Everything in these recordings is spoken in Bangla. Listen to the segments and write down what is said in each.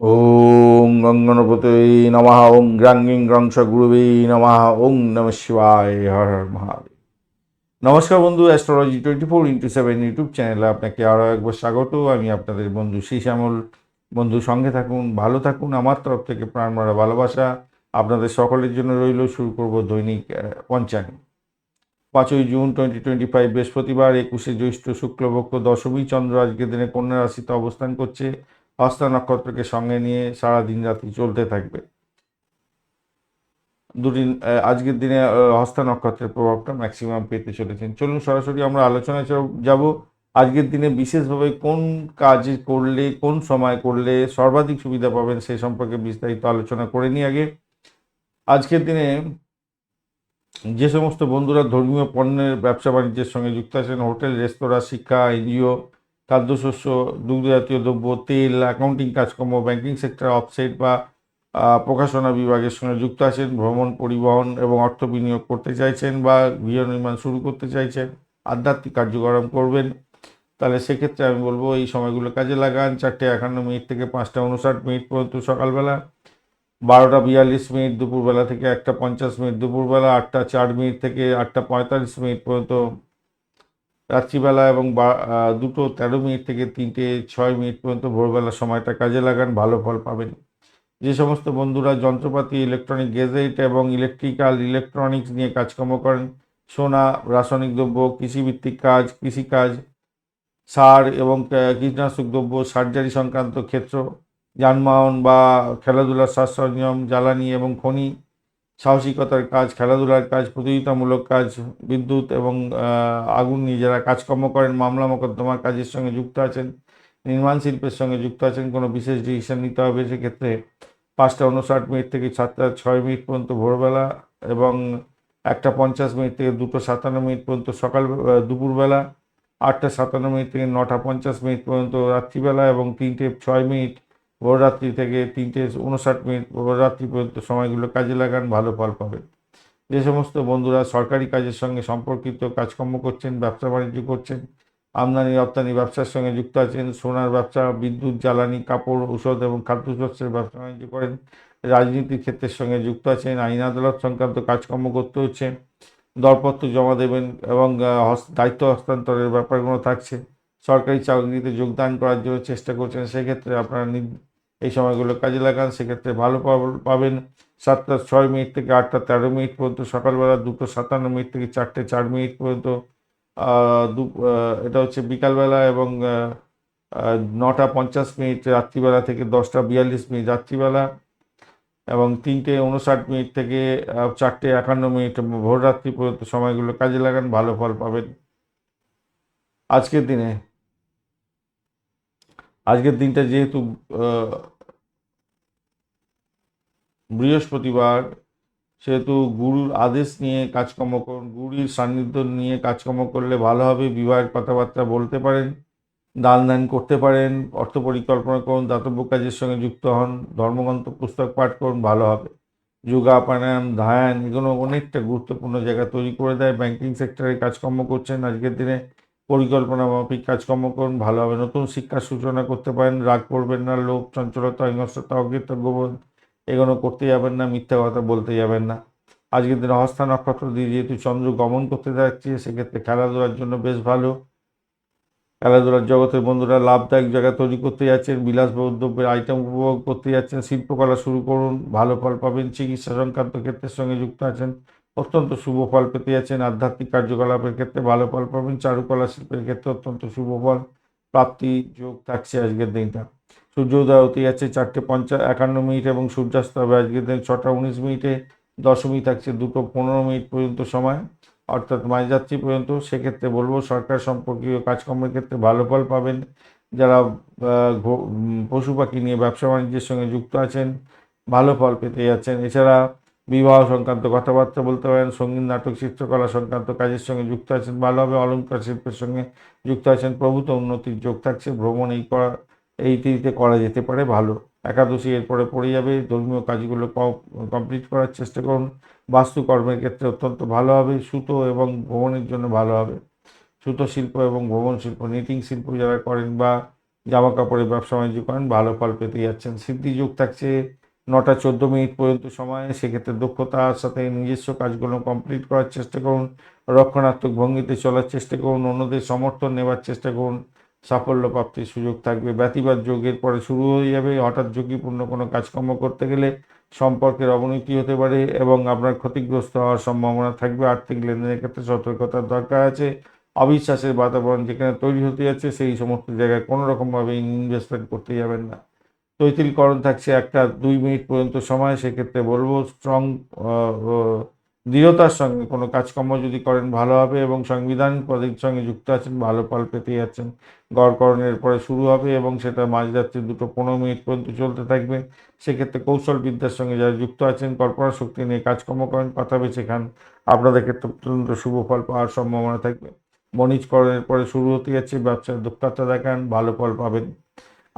ওং গঙ্গনপতে নমঃ ওং গ্রাঙ্গিং গ্রংশ গুরুবে নমঃ ওং নম শিবায়, হর হর মহাদেব। নমস্কার বন্ধু astrology twenty four into seven YouTube চ্যানেলে আপনাকে আরও একবার স্বাগত। আমি আপনাদের বন্ধু শ্যামল বন্ধু, সঙ্গে থাকুন, ভালো থাকুন। আমার তরফ থেকে প্রাণ মারা ভালোবাসা আপনাদের সকলের জন্য রইল। শুরু করব দৈনিক পঞ্চাঙ্গ পাঁচই জুন টোয়েন্টি টোয়েন্টি ফাইভ বৃহস্পতিবার, একুশে জ্যৈষ্ঠ শুক্লপক্ষ দশমী। চন্দ্র আজকের দিনে কন্যা রাশিতে অবস্থান করছে। হস্তা নক্ষত্রকে সঙ্গে নিয়ে সারা দিন রাত্রি চলতে থাকবে। দুদিন আজকের দিনে হস্তা নক্ষত্রের প্রভাবটা ম্যাক্সিমাম পেতে চলেছেন। চলুন সরাসরি আমরা আলোচনায় যাব। আজকের দিনে বিশেষভাবে কোন কাজ করলে, কোন সময় করলে সর্বাধিক সুবিধা পাবেন সে সম্পর্কে বিস্তারিত আলোচনা করে নিই আগে। আজকের দিনে যে সমস্ত বন্ধুরা ধর্মীয় পণ্যের ব্যবসা বাণিজ্যের সঙ্গে যুক্ত আছেন, হোটেল, রেস্তোরাঁ, শিক্ষা, এনজিও খাদ্যশস্য দুগ্ধজাতীয় দ্রব্য, তেল অ্যাকাউন্টিং কাজকর্ম ব্যাংকিং সেক্টর অফসাইট বা প্রকাশনা বিভাগের সঙ্গে যুক্ত আছেন, ভ্রমণ, পরিবহন এবং অর্থ বিনিয়োগ করতে চাইছেন বা গৃহ নির্মাণ শুরু করতে চাইছেন, আধ্যাত্মিক কার্যক্রম করবেন। তাহলে সেক্ষেত্রে আমি বলব এই সময়গুলো কাজে লাগান, চারটে একান্ন মিনিট থেকে পাঁচটা উনষাট মিনিট পর্যন্ত সকালবেলা, বারোটা বিয়াল্লিশ মিনিট দুপুরবেলা থেকে একটা পঞ্চাশ মিনিট দুপুরবেলা, আটটা চার মিনিট থেকে আটটা পঁয়তাল্লিশ মিনিট পর্যন্ত রাত্রিবেলা এবং দুটো তেরো মিনিট থেকে তিনটে ছয় মিনিট পর্যন্ত ভোরবেলা সময়টা কাজে লাগান, ভালো ফল পাবেন। যে সমস্ত বন্ধুরা যন্ত্রপাতি ইলেকট্রনিক গেজেট এবং ইলেকট্রিক্যাল ইলেকট্রনিক্স নিয়ে কাজকর্ম করেন, সোনা, রাসায়নিক দ্রব্য, কৃষিভিত্তিক কাজ, কৃষিকাজ, সার এবং কীটনাশক দ্রব্য, সার্জারি সংক্রান্ত ক্ষেত্র, যানবাহন বা খেলাধুলার সাজ সরঞ্জাম জ্বালানি এবং খনি সাহসিকতার কাজ, খেলাধুলার কাজ, প্রতিযোগিতামূলক কাজ, বিদ্যুৎ এবং আগুন নিয়ে যারা কাজকর্ম করেন, মামলা মোকদ্দমার কাজের সঙ্গে যুক্ত আছেন, নির্মাণ শিল্পের সঙ্গে যুক্ত আছেন, কোনো বিশেষ ডিসিশন নিতে হবে সেক্ষেত্রে পাঁচটা উনষাট মিনিট থেকে সাতটা ছয় মিনিট পর্যন্ত ভোরবেলা এবং একটা পঞ্চাশ মিনিট থেকে দুটো সাতান্ন মিনিট পর্যন্ত সকাল দুপুরবেলা, আটটা সাতান্ন মিনিট থেকে নটা পঞ্চাশ মিনিট পর্যন্ত রাত্রিবেলা এবং তিনটে ছয় মিনিট ভোররাত্রি থেকে তিনটে উনষাট মিনিট ভোররাত্রি পর্যন্ত সময়গুলো কাজে লাগান, ভালো ফল পাবেন। যে সমস্ত বন্ধুরা সরকারি কাজের সঙ্গে সম্পর্কিত কাজকর্ম করছেন, ব্যবসা বাণিজ্য করছেন, আমদানি রপ্তানি ব্যবসার সঙ্গে যুক্ত আছেন, সোনার ব্যবসা, বিদ্যুৎ, জ্বালানি, কাপড়, ঔষধ এবং খাদ্যশস্যের ব্যবসা বাণিজ্য করেন, রাজনীতির ক্ষেত্রের সঙ্গে যুক্ত আছেন, আইন আদালত সংক্রান্ত কাজকর্ম করতে হচ্ছে, দরপত্র জমা দেবেন এবং দায়িত্ব হস্তান্তরের ব্যাপারগুলো থাকছে, সরকারি চাকরিতে যোগদান করার জন্য চেষ্টা করছেন, সেক্ষেত্রে আপনারা এই সময়গুলো কাজে লাগান। সেক্ষেত্রে ভালো পাবেন সাতটা ছয় মিনিট থেকে আটটা তেরো মিনিট পর্যন্ত, সকালবেলা দুটো সাতান্ন মিনিট থেকে চারটে চার মিনিট পর্যন্ত দু এটা হচ্ছে বিকালবেলা এবং নটা পঞ্চাশ মিনিট, রাত্রিবেলা থেকে দশটা বিয়াল্লিশ মিনিট রাত্রিবেলা এবং তিনটে উনষাট মিনিট থেকে চারটে একান্ন মিনিট ভোররাত্রি পর্যন্ত সময়গুলো কাজে লাগান, ভালো ফল পাবেন। আজকের দিনে আজকের দিনটা যেহেতু বৃহস্পতিবার, সেহেতু গুরুর আদেশ নিয়ে কাজকর্ম করুন, গুরুর সান্নিধ্য নিয়ে কাজকর্ম করলে ভালো হবে, বিবাহের কথাবার্তা বলতে পারেন, দান দান করতে পারেন, অর্থ পরিকল্পনা করুন, দাতব্য কাজের সঙ্গে যুক্ত হন, ধর্মগ্রন্থ, পুস্তক পাঠ করুন, ভালো হবে। যোগা প্রাণায়াম ধ্যান, এগুলো অনেকটা গুরুত্বপূর্ণ জায়গা তৈরি করে দেয় ব্যাংকিং সেক্টরে কাজকর্ম করছেন, আজকের দিনে পরিকল্পনা মাফিক কাজকর্ম করুন ভালোভাবে নতুন শিক্ষার সূচনা করতে পারেন, রাগ করবেন না, লোভ, চঞ্চলতা, হিংস্রতা অকৃতজ্ঞবোধ এগুলো করতে যাবেন না, মিথ্যা কথা বলতে যাবেন না। আজকের দিনে হস্তা নক্ষত্র দিয়ে যেহেতু চন্দ্র গমন করতে যাচ্ছে, সেক্ষেত্রে খেলাধুলার জন্য বেশ ভালো। খেলাধুলার জগতের বন্ধুরা লাভদায়ক জায়গা তৈরি করতে যাচ্ছেন বিলাস দ্রব্যের আইটেম উপভোগ করতে যাচ্ছেন, শিল্পকলা শুরু করুন, ভালো ফল পাবেন, চিকিৎসা সংক্রান্ত ক্ষেত্রের সঙ্গে যুক্ত আছেন। অত্যন্ত শুভ ফল পেতে যাচ্ছেন। আধ্যাত্মিক কার্যকলাপের ক্ষেত্রে ভালো ফল পাবেন। চারুকলা শিল্পের ক্ষেত্রে অত্যন্ত শুভ ফল। প্রাপ্তি যোগ থাকছে আজকের দিনটা। সূর্যোদয় হতে যাচ্ছে চারটে পঞ্চাশ একান্ন মিনিট এবং সূর্যাস্ত হবে আজকের দিন ছটা উনিশ মিনিটে। দশমী থাকছে দুটো পনেরো মিনিট পর্যন্ত সময়। অর্থাৎ মাঝযাত্রী পর্যন্ত। সেক্ষেত্রে বলব সরকার সম্পর্কীয় কাজকর্মের ক্ষেত্রে ভালো ফল পাবেন। যারা পশু পাখি নিয়ে ব্যবসা বাণিজ্যের সঙ্গে যুক্ত আছেন, ভালো ফল পেতে যাচ্ছেন। এছাড়া বিবাহ সংক্রান্ত কথাবার্তা বলতে পারেন, সংগীত, নাটক, চিত্রকলা সংক্রান্ত কাজের সঙ্গে যুক্ত আছেন, ভালোভাবে অলঙ্কার শিল্পের সঙ্গে যুক্ত আছেন, প্রভূত উন্নতির যোগ থাকছে, ভ্রমণ এই করা, এই তিথিতে করা যেতে পারে, ভালো। একাদশী এরপরে পড়ে যাবে, ধর্মীয় কাজগুলো কমপ্লিট করার চেষ্টা করুন, বাস্তুকর্মের ক্ষেত্রে অত্যন্ত ভালো হবে, সুতো এবং ভ্রমণের জন্য ভালো হবে। সুতো শিল্প এবং ভ্রমণ শিল্প নিটিং শিল্প যারা করেন বা জামা কাপড়ের ব্যবসা বাণিজ্য করেন, ভালো ফল পেতে যাচ্ছেন। সিদ্ধি যোগ থাকছে নটা চোদ্দ মিনিট পর্যন্ত সময়, সেক্ষেত্রে দক্ষতার সাথে নিজস্ব কাজগুলো কমপ্লিট করার চেষ্টা করুন, রক্ষণাত্মক ভঙ্গিতে চলার চেষ্টা করুন, অন্যদের সমর্থন নেওয়ার চেষ্টা করুন, সাফল্য প্রাপ্তির সুযোগ থাকবে। ব্যতিবাদ যোগের পরে শুরু হয়ে যাবে। হঠাৎ ঝুঁকিপূর্ণ কোনো কাজকর্ম করতে গেলে সম্পর্কের অবনতি হতে পারে এবং আপনার ক্ষতিগ্রস্ত হওয়ার সম্ভাবনা থাকবে। আর্থিক লেনদেনের ক্ষেত্রে সতর্কতার দরকার আছে। অবিশ্বাসের বাতাবরণ যেখানে তৈরি হতে যাচ্ছে, সেই সমস্ত জায়গায় কোনো রকমভাবে ইনভেস্টমেন্ট করতে যাবেন না। তৈতিলকরণ থাকছে একটা দুই মিনিট পর্যন্ত সময়, সেক্ষেত্রে বলব স্ট্রং দৃঢ়তার সঙ্গে কোনো কাজকর্ম যদি করেন ভালো হবে এবং সংবিধান পদের সঙ্গে যুক্ত আছেন, ভালো ফল পেতে যাচ্ছেন। গড়করণের পরে শুরু হবে এবং সেটা মাঝরাত্রি দুটো পনেরো মিনিট পর্যন্ত চলতে থাকবে। সেক্ষেত্রে কৌশল বিদ্যার সঙ্গে যারা যুক্ত আছেন, কল্পনা শক্তি নিয়ে কাজকর্ম করেন, কথা বেছে খান। আপনাদের ক্ষেত্রে অত্যন্ত শুভ ফল পাওয়ার সম্ভাবনা থাকবে। বণিজকরণের পরে শুরু হতে যাচ্ছে ব্যবসায় দক্ষতা দেখান, ভালো ফল পাবেন।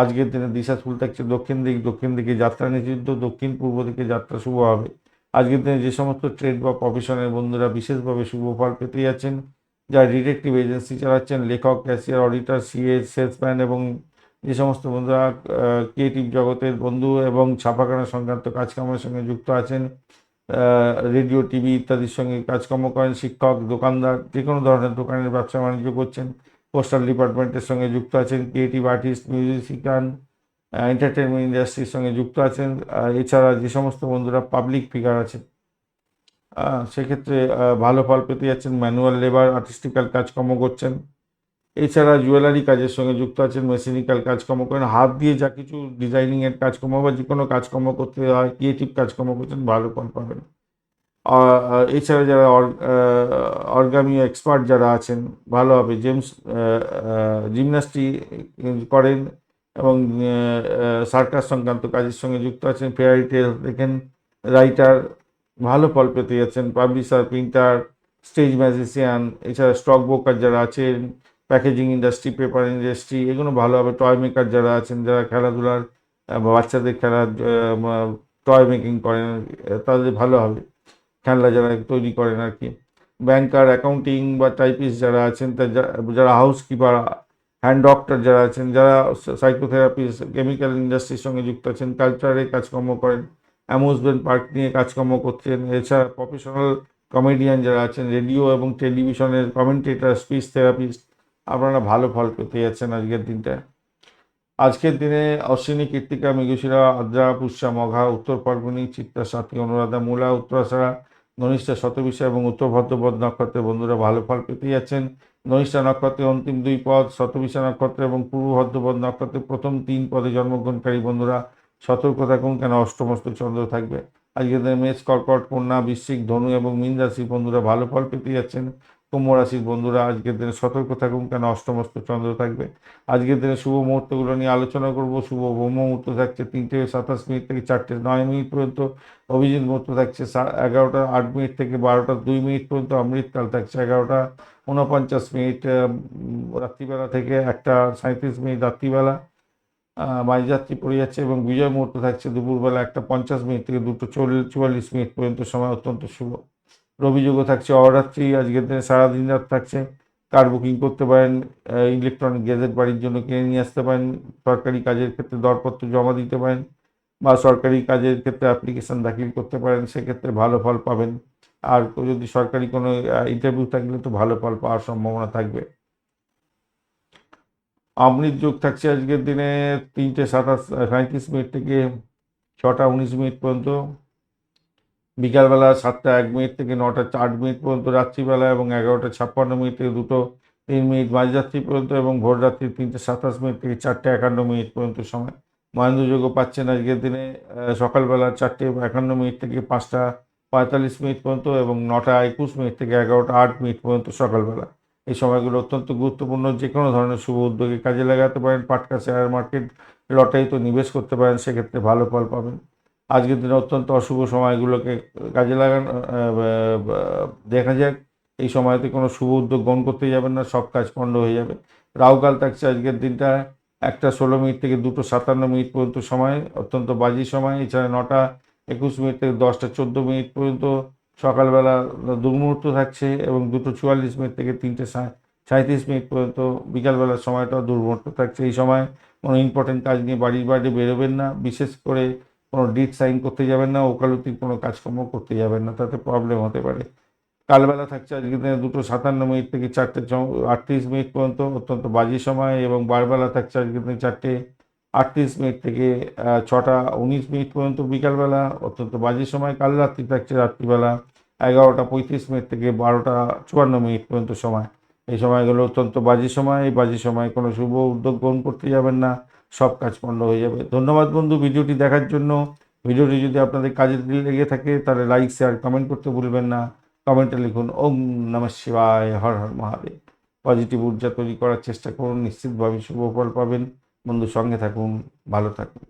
আজকের দিনে দিশা ফুল থাকছে দক্ষিণ দিক, দক্ষিণ দিকে যাত্রা নিষিদ্ধ, দক্ষিণ পূর্ব দিকে যাত্রা শুভ হবে। আজকের দিনে যে সমস্ত ট্রেড বা প্রফেশনের বন্ধুরা বিশেষভাবে শুভ ফল পেতে যাচ্ছেন, যারা ডিটেকটিভ এজেন্সি চালাচ্ছেন, লেখক ক্যাশিয়ার অডিটর সিএ সেলসম্যান এবং যে সমস্ত বন্ধুরা ক্রিয়েটিভ জগতের বন্ধু এবং ছাপাখানা সংক্রান্ত কাজকর্মের সঙ্গে যুক্ত আছেন রেডিও টিভি ইত্যাদির সঙ্গে কাজকর্ম করেন, শিক্ষক, দোকানদার যে কোনো ধরনের দোকানের ব্যবসা বাণিজ্য করছেন পোস্টাল ডিপার্টমেন্টের সঙ্গে যুক্ত আছেন ক্রিয়েটিভ আর্টিস্ট মিউজিশিয়ান এন্টারটেনমেন্ট ইন্ডাস্ট্রির সঙ্গে যুক্ত আছেন এছাড়া যে সমস্ত বন্ধুরা পাবলিক ফিগার আছেন সেক্ষেত্রে ভালো ফল পেতে যাচ্ছেন ম্যানুয়াল লেবার আর্টিস্টিক্যাল কাজকর্ম করছেন। এছাড়া জুয়েলারি কাজের সঙ্গে যুক্ত আছেন মেশিনিক্যাল কাজকর্ম করেন, হাত দিয়ে যা কিছু ডিজাইনিংয়ের কাজকর্ম বা যে কোনো কাজকর্ম করতে হয় ক্রিয়েটিভ কাজকর্ম করছেন, ভালো ফল পাবেন। এছাড়া যারা অর্গামি এক্সপার্ট যারা আছেন, ভালো হবে। জেমস জিমনাস্টি করেন এবং সার্কাস সংক্রান্ত কাজের সঙ্গে যুক্ত আছেন। ফেয়ারি টেল দেখেন, রাইটার, ভালো ফল পেতে যাচ্ছেন। পাবলিশার, প্রিন্টার, স্টেজ ম্যাজিসিয়ান এছাড়া স্টক ব্রোকার যারা আছেন, প্যাকেজিং ইন্ডাস্ট্রি, পেপার ইন্ডাস্ট্রি, এগুলো ভালো হবে। টয় মেকার যারা আছেন, যারা খেলাধুলার বাচ্চাদের খেলার টয় মেকিং করেন, তাদের ভালো হবে। খেলনা যারা তৈরি করেন আর কি। ব্যাংকার, অ্যাকাউন্টিং বা টাইপিস্ট যারা আছেন যারা হাউস কিপার হ্যান্ড ডক্টর যারা আছেন, যারা সাইকোথেরাপিস্ট, কেমিক্যাল ইন্ডাস্ট্রির সঙ্গে যুক্ত আছেন, কালচারে কাজকর্ম করেন অ্যামুজমেন্ট পার্ক নিয়ে কাজকর্ম করছেন। এছাড়া প্রফেশনাল কমেডিয়ান যারা আছেন, রেডিও এবং টেলিভিশনের কমেন্টেটার, স্পিচ থেরাপিস্ট, আপনারা ভালো ফল পেতে যাচ্ছেন আজকের দিনটায় আজকের দিনে অশ্বিনী কীর্তিকা, মৃগশিরা, আদ্রা, পুষ্যা, মঘা, উত্তর পর্বণী চিত্তা সাথী অনুরাধা, মূলা উত্তরাষাঢ়া ধনিষ্ঠা শতবিশা এবং উত্তর ভদ্রপদ নক্ষত্রের বন্ধুরা ভালো ফল পেতে যাচ্ছেন। ঘনিষ্ঠা নক্ষত্রের অন্তিম দুই পদ শতবিশা নক্ষত্র এবং পূর্ব ভদ্রপদ নক্ষত্রের প্রথম তিন পদে জন্মগ্রহণকারী বন্ধুরা সতর্ক থাকুন, কেন অষ্টমস্ত চন্দ্র থাকবে। আজকে মেষ, কর্কট, কন্যা, বৃশ্চিক, ধনু এবং মীন রাশির বন্ধুরা ভালো ফল পেতে যাচ্ছেন। কুম্ভ রাশির বন্ধুরা, আজকের দিনে সতর্ক থাকুন কেন? অষ্টমস্ত চন্দ্র থাকবে। আজকের দিনে শুভ মুহূর্তগুলো নিয়ে আলোচনা করব। শুভ ব্রহ্ম মুহূর্ত থাকছে তিনটে সাতাশ মিনিট থেকে চারটে নয় মিনিট পর্যন্ত। অভিজিৎ মুহূর্ত থাকছে এগারোটা আট মিনিট থেকে বারোটা দুই মিনিট পর্যন্ত। অমৃতকাল থাকছে এগারোটা উনপঞ্চাশ মিনিট রাত্রিবেলা থেকে একটা সাঁত্রিশ মিনিট রাত্রিবেলা মাঝযাত্রী পড়ে যাচ্ছে এবং বিজয় মুহূর্ত থাকছে দুপুরবেলা একটা পঞ্চাশ মিনিট থেকে দুটো চুয়াল্লিশ মিনিট পর্যন্ত। সময় অত্যন্ত শুভ। রবিযোগও থাকছে, অরাত্রি, আজকের দিনে সারাদিন রাত থাকছে। কার বুকিং করতে পারেন ইলেকট্রনিক গ্যাজেট বাড়ির জন্য কিনে নিয়ে আসতে পারেন, সরকারি কাজের ক্ষেত্রে দরপত্র জমা দিতে পারেন বা সরকারি কাজের ক্ষেত্রে অ্যাপ্লিকেশন দাখিল করতে পারেন, সেক্ষেত্রে ভালো ফল পাবেন। আর যদি সরকারি কোনো ইন্টারভিউ থাকলে তো ভালো ফল পাওয়ার সম্ভাবনা থাকবে। অমৃত যোগ থাকছে আজকের দিনে, তিনটে সাতাশ সাঁত্রিশ মিনিট থেকে ছটা উনিশ মিনিট পর্যন্ত। বিকালবেলা সাতটা এক মিনিট থেকে নটা চার মিনিট পর্যন্ত রাত্রিবেলা এবং এগারোটা ছাপ্পান্ন মিনিট থেকে দুটো তিন মিনিট মাঝরাত্রি পর্যন্ত এবং ভোর রাত্রি তিনটে সাতাশ মিনিট থেকে চারটে একান্ন মিনিট পর্যন্ত সময়। মহেন্দ্রযোগও পাচ্ছেন আজকের দিনে সকালবেলা চারটে একান্ন মিনিট থেকে পাঁচটা পঁয়তাল্লিশ মিনিট পর্যন্ত এবং নটা একুশ মিনিট থেকে এগারোটা আট মিনিট পর্যন্ত সকালবেলা। এই সময়গুলো অত্যন্ত গুরুত্বপূর্ণ, যে কোনো ধরনের শুভ উদ্যোগে কাজে লাগাতে পারেন, পাটকা শেয়ার মার্কেট লটারিতে নিবেশ করতে পারেন, সেক্ষেত্রে ভালো ফল পাবেন। আজকের দিনে অত্যন্ত অশুভ সময়গুলোকে কাজে লাগান দেখা যাক, এই সময়তে কোনো শুভ উদ্যোগ গ্রহণ করতে যাবেন না, সব কাজ পণ্ড হয়ে যাবে। রাহুকাল থাকছে আজকের দিনটা, একটা ষোলো মিনিট থেকে দুটো সাতান্ন মিনিট পর্যন্ত সময়, অত্যন্ত বাজি সময়, এছাড়া নটা একুশ মিনিট থেকে দশটা চোদ্দ মিনিট পর্যন্ত সকালবেলা দুর্মুহূর্ত থাকছে এবং দুটো চুয়াল্লিশ মিনিট থেকে তিনটে সাঁত্রিশ মিনিট পর্যন্ত বিকালবেলার সময়টাও দুর্মুহূর্ত থাকছে। এই সময় কোনো ইম্পর্টেন্ট কাজ নিয়ে বাড়ির বাইরে বেরোবেন না, বিশেষ করে কোনো ডিট সাইন করতে যাবেন না ওকালতির কোনো কাজকর্ম করতে যাবেন না, তাতে প্রবলেম হতে পারে। কালবেলা থাকছে আজকে দিনে দুটো সাতান্ন মিনিট থেকে চারটে আটত্রিশ মিনিট পর্যন্ত অত্যন্ত বাজে সময় এবং বারবেলা থাকছে আজকে দিনে চারটে আটত্রিশ মিনিট থেকে ছটা উনিশ মিনিট পর্যন্ত বিকালবেলা, অত্যন্ত বাজে সময়। কাল রাত্রি থাকছে রাত্রিবেলা এগারোটা পঁয়ত্রিশ মিনিট থেকে বারোটা চুয়ান্ন মিনিট পর্যন্ত সময়। এই সময়গুলো অত্যন্ত বাজে সময়, এই বাজে সময় কোনো শুভ উদ্যোগ গ্রহণ করতে যাবেন না। সব কাজ পণ্ড হয়ে যাবে। ধন্যবাদ বন্ধু ভিডিওটি দেখার জন্য। ভিডিওটি যদি আপনাদের কাজে লেগে থাকে তাহলে লাইক শেয়ার কমেন্ট করতে ভুলবেন না। কমেন্টে লিখুন, ওম নমঃ শিবায়, হর হর মহাদেব। পজিটিভ ঊর্জা তৈরি করার চেষ্টা করুন, নিশ্চিতভাবে শুভ ফল পাবেন। বন্ধু সঙ্গে থাকুন, ভালো থাকুন।